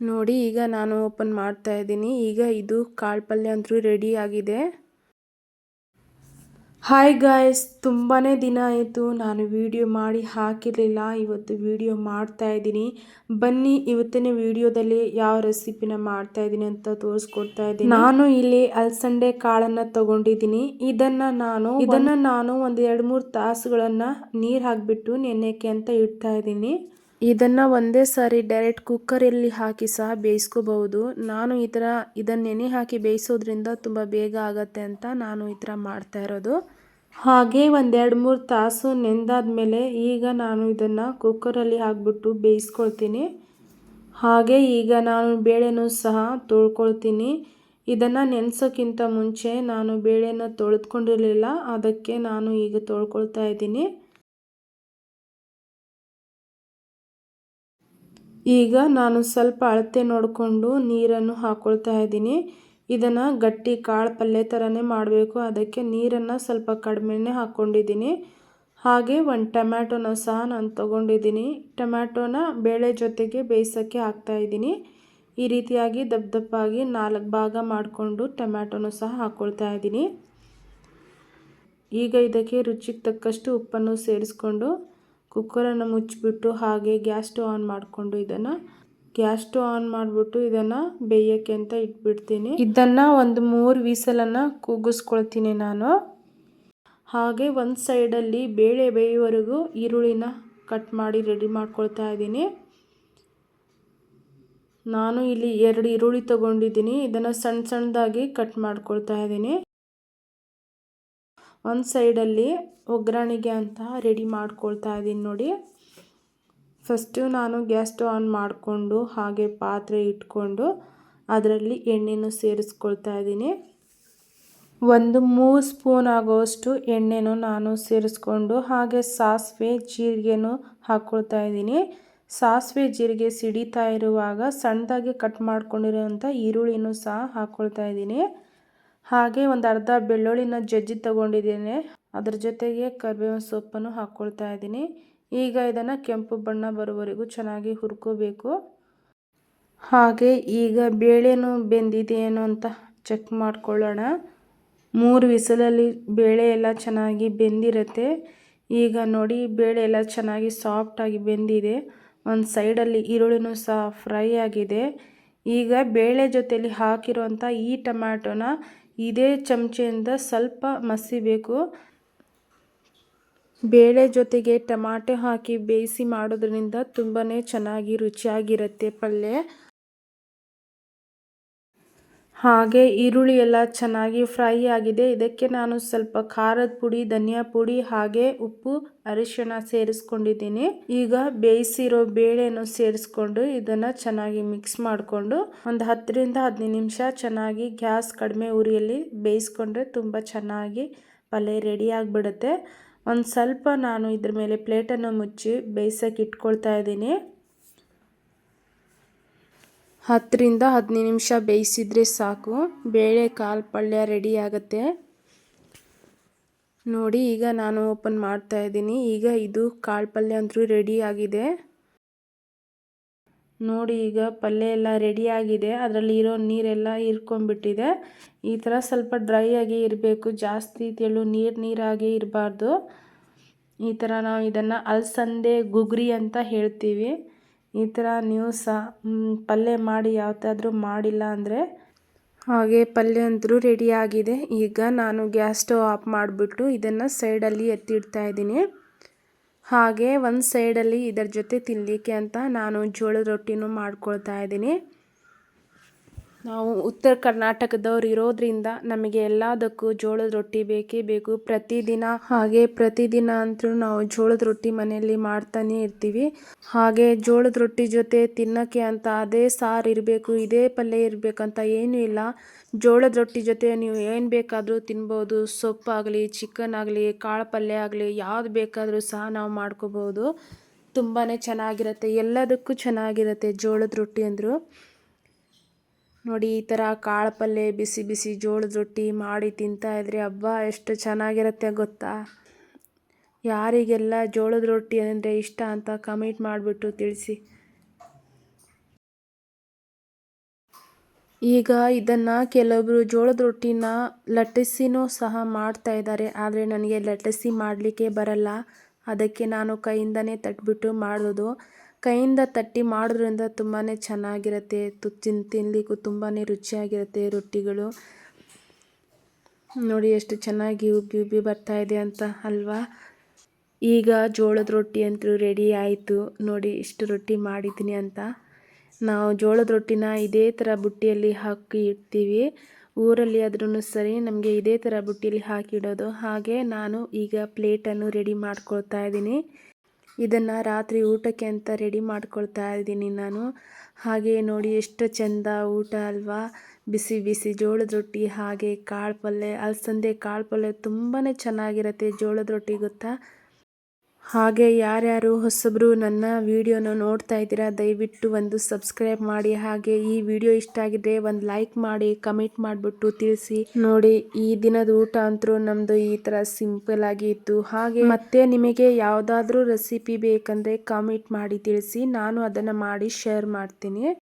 ನೋಡಿ ಈಗ ನಾನು ಓಪನ್ ಮಾಡ್ತಾ ಇದ್ದೀನಿ. ಈಗ ಇದು ಕಾಳು ಪಲ್ಯ ಅಂತೂ ರೆಡಿ ಆಗಿದೆ. ಹಾಯ್ ಗಾಯ್ಸ್ ತುಂಬಾ ದಿನ ಆಯಿತು. ನಾನು ವಿಡಿಯೋ ಮಾಡಿ ಹಾಕಿರಲಿಲ್ಲ. ಇವತ್ತು ವಿಡಿಯೋ ಮಾಡ್ತಾ ಇದ್ದೀನಿ. ಬನ್ನಿ ಇವತ್ತಿನ ವಿಡಿಯೋದಲ್ಲಿ ಯಾವ ರೆಸಿಪಿನ ಮಾಡ್ತಾ ಇದ್ದೀನಿ ಅಂತ ತೋರಿಸ್ಕೊಡ್ತಾ ಇದ್ದೀನಿ. ನಾನು ಇಲ್ಲಿ ಅಲಸಂಡೆ ಕಾಳನ್ನ ತಗೊಂಡಿದ್ದೀನಿ. ಇದನ್ನ ನಾನು ಇದನ್ನ ನಾನು ಒಂದು ಎರಡು ಮೂರು ತಾಸುಗಳನ್ನ ನೀರು ಹಾಕಿಬಿಟ್ಟು ನೆನೆಯಕ್ಕೆ ಅಂತ ಇಡ್ತಾ ಇದ್ದೀನಿ. ಇದನ್ನು ಒಂದೇ ಸಾರಿ ಡೈರೆಕ್ಟ್ ಕುಕ್ಕರಲ್ಲಿ ಹಾಕಿ ಸಹ ಬೇಯಿಸ್ಕೋಬಹುದು. ನಾನು ಈ ಥರ ಇದನ್ನು ನೆನೆ ಹಾಕಿ ಬೇಯಿಸೋದ್ರಿಂದ ತುಂಬ ಬೇಗ ಆಗತ್ತೆ ಅಂತ ನಾನು ಈ ಥರ ಮಾಡ್ತಾ ಇರೋದು. ಹಾಗೆ ಒಂದೆರಡು ಮೂರು ತಾಸು ನೆಂದಾದ್ಮೇಲೆ ಈಗ ನಾನು ಇದನ್ನು ಕುಕ್ಕರಲ್ಲಿ ಹಾಕ್ಬಿಟ್ಟು ಬೇಯಿಸ್ಕೊಳ್ತೀನಿ. ಹಾಗೆ ಈಗ ನಾನು ಬೇಳೆನೂ ಸಹ ತೊಳ್ಕೊಳ್ತೀನಿ. ಇದನ್ನು ನೆನೆಸೋಕ್ಕಿಂತ ಮುಂಚೆ ನಾನು ಬೇಳೆನ ತೊಳೆದ್ಕೊಂಡಿರಲಿಲ್ಲ. ಅದಕ್ಕೆ ನಾನು ಈಗ ತೊಳ್ಕೊಳ್ತಾ ಇದ್ದೀನಿ. ಈಗ ನಾನು ಸ್ವಲ್ಪ ಅಳತೆ ನೋಡಿಕೊಂಡು ನೀರನ್ನು ಹಾಕ್ಕೊಳ್ತಾ ಇದ್ದೀನಿ. ಇದನ್ನು ಗಟ್ಟಿ ಕಾಳು ಪಲ್ಯ ಥರನೇ ಮಾಡಬೇಕು. ಅದಕ್ಕೆ ನೀರನ್ನು ಸ್ವಲ್ಪ ಕಡಿಮೆನೆ ಹಾಕ್ಕೊಂಡಿದ್ದೀನಿ ಹಾಗೆ ಒಂದು ಟೊಮ್ಯಾಟೋನ ಸಹ ನಾನು ತೊಗೊಂಡಿದ್ದೀನಿ. ಟೊಮ್ಯಾಟೋನ ಬೇಳೆ ಜೊತೆಗೆ ಬೇಯಿಸೋಕ್ಕೆ ಹಾಕ್ತಾಯಿದ್ದೀನಿ ಈ ರೀತಿಯಾಗಿ ದಪ್ಪ ದಪ್ಪಾಗಿ ನಾಲ್ಕು ಭಾಗ ಮಾಡಿಕೊಂಡು ಟೊಮ್ಯಾಟೋನು ಸಹ ಹಾಕ್ಕೊಳ್ತಾ ಇದ್ದೀನಿ. ಈಗ ಇದಕ್ಕೆ ರುಚಿಗೆ ತಕ್ಕಷ್ಟು ಉಪ್ಪನ್ನು ಸೇರಿಸ್ಕೊಂಡು ಕುಕ್ಕರನ್ನು ಮುಚ್ಚಿಬಿಟ್ಟು ಹಾಗೆ ಗ್ಯಾಸ್ ಸ್ಟವ್ ಆನ್ ಮಾಡಿಕೊಂಡು ಇದನ್ನು, ಗ್ಯಾಸ್ ಸ್ಟವ್ ಆನ್ ಮಾಡಿಬಿಟ್ಟು ಇದನ್ನು ಬೇಯೋಕ್ಕೆ ಅಂತ ಇಟ್ಬಿಡ್ತೀನಿ. ಇದನ್ನು ಒಂದು ಮೂರು ವೀಸಲನ್ನು ಕೂಗಿಸ್ಕೊಳ್ತೀನಿ ನಾನು. ಹಾಗೆ ಒಂದು ಸೈಡಲ್ಲಿ ಬೇಳೆ ಬೇಯುವವರೆಗೂ ಈರುಳ್ಳಿನ ಕಟ್ ಮಾಡಿ ರೆಡಿ ಮಾಡ್ಕೊಳ್ತಾ ಇದ್ದೀನಿ. ನಾನು ಇಲ್ಲಿ ಎರಡು ಈರುಳ್ಳಿ ತೊಗೊಂಡಿದ್ದೀನಿ. ಇದನ್ನು ಸಣ್ಣ ಸಣ್ಣದಾಗಿ ಕಟ್ ಮಾಡ್ಕೊಳ್ತಾ ಇದ್ದೀನಿ. ಒಂದು ಸೈಡಲ್ಲಿ ಒಗ್ಗರಣೆಗೆ ಅಂತ ರೆಡಿ ಮಾಡ್ಕೊಳ್ತಾ ಇದ್ದೀನಿ ನೋಡಿ. ಫಸ್ಟು ನಾನು ಗ್ಯಾಸ್ ಸ್ಟವ್ ಆನ್ ಮಾಡಿಕೊಂಡು ಹಾಗೆ ಪಾತ್ರೆ ಇಟ್ಕೊಂಡು ಅದರಲ್ಲಿ ಎಣ್ಣೆನೂ ಸೇರಿಸ್ಕೊಳ್ತಾ ಇದ್ದೀನಿ. ಒಂದು ಮೂರು ಸ್ಪೂನ್ ಆಗೋಷ್ಟು ಎಣ್ಣೆನೂ ನಾನು ಸೇರಿಸ್ಕೊಂಡು ಹಾಗೆ ಸಾಸಿವೆ, ಜೀರಿಗೆನೂ ಹಾಕ್ಕೊಳ್ತಾ ಇದ್ದೀನಿ. ಸಾಸಿವೆ, ಜೀರಿಗೆ ಸಿಡಿತಾ ಇರುವಾಗ ಸಣ್ಣದಾಗಿ ಕಟ್ ಮಾಡ್ಕೊಂಡಿರೋಂಥ ಈರುಳ್ಳಿನೂ ಸಹ ಹಾಕ್ಕೊಳ್ತಾ ಇದ್ದೀನಿ. ಹಾಗೆ ಒಂದು ಅರ್ಧ ಬೆಳ್ಳುಳ್ಳಿನ ಜಜ್ಜಿ ತಗೊಂಡಿದ್ದೇನೆ. ಅದರ ಜೊತೆಗೆ ಕರಿಬೇವಿನ ಸೊಪ್ಪನ್ನು ಹಾಕ್ಕೊಳ್ತಾ ಇದ್ದೀನಿ. ಈಗ ಇದನ್ನು ಕೆಂಪು ಬಣ್ಣ ಬರುವವರೆಗೂ ಚೆನ್ನಾಗಿ ಹುರ್ಕೋಬೇಕು. ಹಾಗೆ ಈಗ ಬೇಳೆನು ಬೆಂದಿದೆಯೇನೋ ಅಂತ ಚೆಕ್ ಮಾಡ್ಕೊಳ್ಳೋಣ. ಮೂರು ವಿಸಲಲ್ಲಿ ಬೇಳೆ ಎಲ್ಲ ಚೆನ್ನಾಗಿ ಬೆಂದಿರುತ್ತೆ. ಈಗ ನೋಡಿ, ಬೇಳೆ ಎಲ್ಲ ಚೆನ್ನಾಗಿ ಸಾಫ್ಟಾಗಿ ಬೆಂದಿದೆ. ಒಂದು ಸೈಡಲ್ಲಿ ಈರುಳ್ಳಿನೂ ಸಹ ಫ್ರೈ ಆಗಿದೆ. ಈಗ ಬೇಳೆ ಜೊತೆಯಲ್ಲಿ ಹಾಕಿರುವಂಥ ಈ ಟೊಮ್ಯಾಟೊನ ಇದೇ ಚಮಚೆಯಿಂದ ಸ್ವಲ್ಪ ಮಸಿಬೇಕು ಬೇಳೆ ಜೊತೆಗೆ ಟಮಾಟೆ ಹಾಕಿ ಬೇಯಿಸಿ ಮಾಡೋದ್ರಿಂದ ತುಂಬಾ ಚೆನ್ನಾಗಿ ರುಚಿಯಾಗಿರುತ್ತೆ ಪಲ್ಯ. ಹಾಗೆ ಈರುಳ್ಳಿ ಎಲ್ಲ ಚೆನ್ನಾಗಿ ಫ್ರೈ ಆಗಿದೆ. ಇದಕ್ಕೆ ನಾನು ಸ್ವಲ್ಪ ಖಾರದ ಪುಡಿ, ಧನಿಯಾ ಪುಡಿ ಹಾಗೆ ಉಪ್ಪು, ಅರಿಶಿಣ ಸೇರಿಸ್ಕೊಂಡಿದ್ದೀನಿ. ಈಗ ಬೇಯಿಸಿರೋ ಬೇಳೆಯನ್ನು ಸೇರಿಸ್ಕೊಂಡು ಇದನ್ನು ಚೆನ್ನಾಗಿ ಮಿಕ್ಸ್ ಮಾಡಿಕೊಂಡು ಒಂದು ಹತ್ತರಿಂದ ಹದಿನೈದು ನಿಮಿಷ ಚೆನ್ನಾಗಿ ಗ್ಯಾಸ್ ಕಡಿಮೆ ಉರಿಯಲ್ಲಿ ಬೇಯಿಸ್ಕೊಂಡ್ರೆ ತುಂಬ ಚೆನ್ನಾಗಿ ಪಲ್ಯ ರೆಡಿ ಆಗಿಬಿಡುತ್ತೆ. ಒಂದು ಸ್ವಲ್ಪ ನಾನು ಇದ್ರ ಮೇಲೆ ಪ್ಲೇಟನ್ನು ಮುಚ್ಚಿ ಬೇಯಿಸೋಕೆ ಇಟ್ಕೊಳ್ತಾ ಇದ್ದೀನಿ. ಹತ್ತರಿಂದ ಹದಿನೈದು ನಿಮಿಷ ಬೇಯಿಸಿದರೆ ಸಾಕು. ಬೇಳೆ ಕಾಳು ಪಲ್ಯ ರೆಡಿ ಆಗುತ್ತೆ. ನೋಡಿ, ಈಗ ನಾನು ಓಪನ್ ಮಾಡ್ತಾ ಇದ್ದೀನಿ. ಈಗ ಇದು ಕಾಳು ಪಲ್ಯ ಅಂತೂ ರೆಡಿ ಆಗಿದೆ. ನೋಡಿ, ಈಗ ಪಲ್ಯ ಎಲ್ಲ ರೆಡಿ ಆಗಿದೆ. ಅದರಲ್ಲಿ ಇರೋ ನೀರೆಲ್ಲ ಹೀರ್ಕೊಂಡ್ಬಿಟ್ಟಿದೆ. ಈ ಥರ ಸ್ವಲ್ಪ ಡ್ರೈ ಆಗಿ ಇರಬೇಕು. ಜಾಸ್ತಿ ತೆಳು ನೀರು ನೀರಾಗಿ ಇರಬಾರ್ದು. ಈ ಥರ ನಾವು ಇದನ್ನು ಅಲಸಂದೆ ಗುಗ್ರಿ ಅಂತ ಹೇಳ್ತೀವಿ. ಈ ಥರ ನೀವು ಸಹ ಪಲ್ಯ ಮಾಡಿ ಯಾವತ್ತಾದರೂ ಮಾಡಿಲ್ಲ ಅಂದರೆ ಹಾಗೆ ಪಲ್ಯ ಅಂತೂ ರೆಡಿ ಆಗಿದೆ. ಈಗ ನಾನು ಗ್ಯಾಸ್ ಸ್ಟವ್ ಆಫ್ ಮಾಡಿಬಿಟ್ಟು ಇದನ್ನು ಸೈಡಲ್ಲಿ ಎತ್ತಿಡ್ತಾ ಇದ್ದೀನಿ. ಹಾಗೆ ಒಂದು ಸೈಡಲ್ಲಿ ಇದರ ಜೊತೆ ತಿನ್ನಲಿಕ್ಕೆ ಅಂತ ನಾನು ಜೋಳದ ರೊಟ್ಟಿನೂ ಮಾಡ್ಕೊಳ್ತಾ ಇದ್ದೀನಿ. ನಾವು ಉತ್ತರ ಕರ್ನಾಟಕದವ್ರು ಇರೋದ್ರಿಂದ ನಮಗೆ ಎಲ್ಲದಕ್ಕೂ ಜೋಳದ ರೊಟ್ಟಿ ಬೇಕೇ ಬೇಕು. ಪ್ರತಿದಿನ ಹಾಗೆ ಪ್ರತಿದಿನ ಅಂತೂ ನಾವು ಜೋಳದ ರೊಟ್ಟಿ ಮನೆಯಲ್ಲಿ ಮಾಡ್ತಾನೆ ಇರ್ತೀವಿ. ಹಾಗೆ ಜೋಳದ ರೊಟ್ಟಿ ಜೊತೆ ತಿನ್ನೋಕ್ಕೆ ಅಂತ ಅದೇ ಸಾರು ಇರಬೇಕು, ಇದೇ ಪಲ್ಯ ಇರಬೇಕಂತ ಏನೂ ಇಲ್ಲ. ಜೋಳದ ರೊಟ್ಟಿ ಜೊತೆ ನೀವು ಏನು ಬೇಕಾದರೂ ತಿನ್ಬೋದು. ಸೊಪ್ಪಾಗಲಿ ಚಿಕನ್ ಆಗಲಿ ಕಾಳು ಪಲ್ಯ ಆಗಲಿ, ಯಾವ್ದು ಬೇಕಾದರೂ ಸಹ ನಾವು ಮಾಡ್ಕೋಬೋದು. ತುಂಬಾ ಚೆನ್ನಾಗಿರುತ್ತೆ. ಎಲ್ಲದಕ್ಕೂ ಚೆನ್ನಾಗಿರುತ್ತೆ ಜೋಳದ ರೊಟ್ಟಿ ಅಂದರು. ನೋಡಿ, ಈ ಥರ ಕಾಳು ಪಲ್ಯ ಬಿಸಿ ಬಿಸಿ ಜೋಳದ ರೊಟ್ಟಿ ಮಾಡಿ ತಿಂತಾಯಿದ್ರೆ ಹಬ್ಬ ಎಷ್ಟು ಚೆನ್ನಾಗಿರುತ್ತೆ ಗೊತ್ತಾ? ಯಾರಿಗೆಲ್ಲ ಜೋಳದ ರೊಟ್ಟಿ ಅಂದರೆ ಇಷ್ಟ ಅಂತ ಕಮೆಂಟ್ ಮಾಡಿಬಿಟ್ಟು ತಿಳಿಸಿ. ಈಗ ಇದನ್ನು ಕೆಲವೊಬ್ಬರು ಜೋಳದ ರೊಟ್ಟಿನ ಲಟ್ಟಿಸಿನೂ ಸಹ ಮಾಡ್ತಾ ಇದ್ದಾರೆ. ಆದರೆ ನನಗೆ ಲಟ್ಟಿಸಿ ಮಾಡಲಿಕ್ಕೆ ಬರಲ್ಲ. ಅದಕ್ಕೆ ನಾನು ಕೈಯಿಂದನೇ ತಟ್ಬಿಟ್ಟು ಮಾಡೋದು ಕೈಯಿಂದ ತಟ್ಟಿ ಮಾಡೋದ್ರಿಂದ ತುಂಬಾ ಚೆನ್ನಾಗಿರುತ್ತೆ. ತುತ್ತಿನ ತಿನ್ನಲಿಕ್ಕೂ ತುಂಬಾ ರುಚಿಯಾಗಿರುತ್ತೆ ರೊಟ್ಟಿಗಳು. ನೋಡಿ ಎಷ್ಟು ಚೆನ್ನಾಗಿ ಉಬ್ಬಿ ಉಬ್ಬಿ ಬರ್ತಾ ಇದೆ ಅಂತ ಅಲ್ವಾ? ಈಗ ಜೋಳದ ರೊಟ್ಟಿ ಅಂತೂ ರೆಡಿ ಆಯಿತು. ನೋಡಿ ಇಷ್ಟು ರೊಟ್ಟಿ ಮಾಡಿದ್ದೀನಿ ಅಂತ. ನಾವು ಜೋಳದ ರೊಟ್ಟಿನ ಇದೇ ಥರ ಬುಟ್ಟಿಯಲ್ಲಿ ಹಾಕಿ ಇಡ್ತೀವಿ. ಊರಲ್ಲಿ ಆದ್ರೂ ಸರಿ ನಮಗೆ ಇದೇ ಥರ ಬುಟ್ಟಿಯಲ್ಲಿ ಹಾಕಿಡೋದು ಹಾಗೆ ನಾನು ಈಗ ಪ್ಲೇಟನ್ನು ರೆಡಿ ಮಾಡ್ಕೊಳ್ತಾ ಇದ್ದೀನಿ. ಇದನ್ನು ರಾತ್ರಿ ಊಟಕ್ಕೆ ಅಂತ ರೆಡಿ ಮಾಡ್ಕೊಳ್ತಾ ಇದ್ದೀನಿ ನಾನು. ಹಾಗೆ ನೋಡಿ ಎಷ್ಟು ಚೆಂದ ಊಟ ಅಲ್ವಾ. ಬಿಸಿ ಬಿಸಿ ಜೋಳದ ರೊಟ್ಟಿ, ಹಾಗೆ ಕಾಳು ಪಲ್ಯ ಅಲಸಂದೆ ಕಾಳು ಪಲ್ಯ ತುಂಬಾ ಚೆನ್ನಾಗಿರುತ್ತೆ ಜೋಳದ ರೊಟ್ಟಿ ಗೊತ್ತಾ. ಹಾಗೆ ಯಾರ್ಯಾರು ಹೊಸಬ್ರು ನನ್ನ ವಿಡಿಯೋನ ನೋಡ್ತಾ ಇದ್ದೀರಾ, ದಯವಿಟ್ಟು ಒಂದು ಸಬ್ಸ್ಕ್ರೈಬ್ ಮಾಡಿ. ಹಾಗೆ ಈ ವಿಡಿಯೋ ಇಷ್ಟ ಆಗಿದ್ರೆ ಒಂದು ಲೈಕ್ ಮಾಡಿ, ಕಮೆಂಟ್ ಮಾಡಿಬಿಟ್ಟು ತಿಳಿಸಿ. ನೋಡಿ, ಈ ದಿನದ ಊಟ ಅಂತೂ ನಮ್ಮದು ಈ ಥರ ಸಿಂಪಲ್ ಆಗಿ ಇತ್ತು. ಹಾಗೆ ಮತ್ತೆ ನಿಮಗೆ ಯಾವುದಾದ್ರೂ ರೆಸಿಪಿ ಬೇಕಂದ್ರೆ ಕಾಮೆಂಟ್ ಮಾಡಿ ತಿಳಿಸಿ. ನಾನು ಅದನ್ನು ಮಾಡಿ ಶೇರ್ ಮಾಡ್ತೀನಿ.